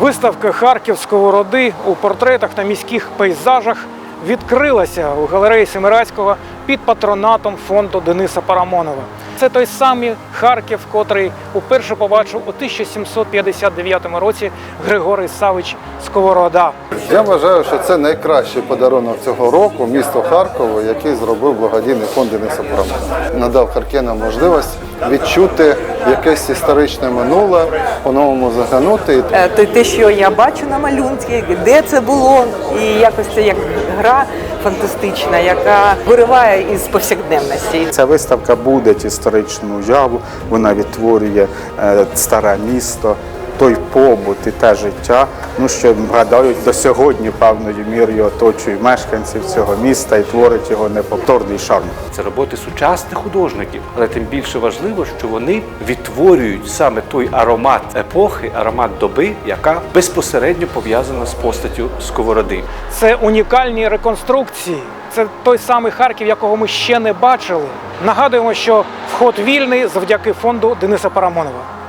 Виставка Харківської роди у портретах та міських пейзажах відкрилася у галереї Семирадського під патронатом фонду Дениса Парамонова. Це той самий Харків, котрий уперше побачив у 1759 році Григорій Савич Сковорода. Я вважаю, що це найкращий подарунок цього року місту Харкову, який зробив благодійний фонд Дениса Парамона. Надав харків'янам можливість відчути якесь історичне минуле, по-новому заглянути. Е, те- те, що я бачу на малюнці, де це було, і якось це як гра фантастична, яка вириває із повсякденності. Ця виставка буде історичну уяву, вона відтворює е, старе місто, той побут і те життя, ну що гадають до сьогодні певною мірою оточує мешканців цього міста і творить його неповторний шарм. Це роботи сучасних художників, але тим більше важливо, що вони відтворюють саме той аромат епохи, аромат доби, яка безпосередньо пов'язана з постаттю сковороди. Це унікальні реконструкції. Це той самий Харків, якого ми ще не бачили. Нагадуємо, що вход вільний завдяки фонду Дениса Парамонова.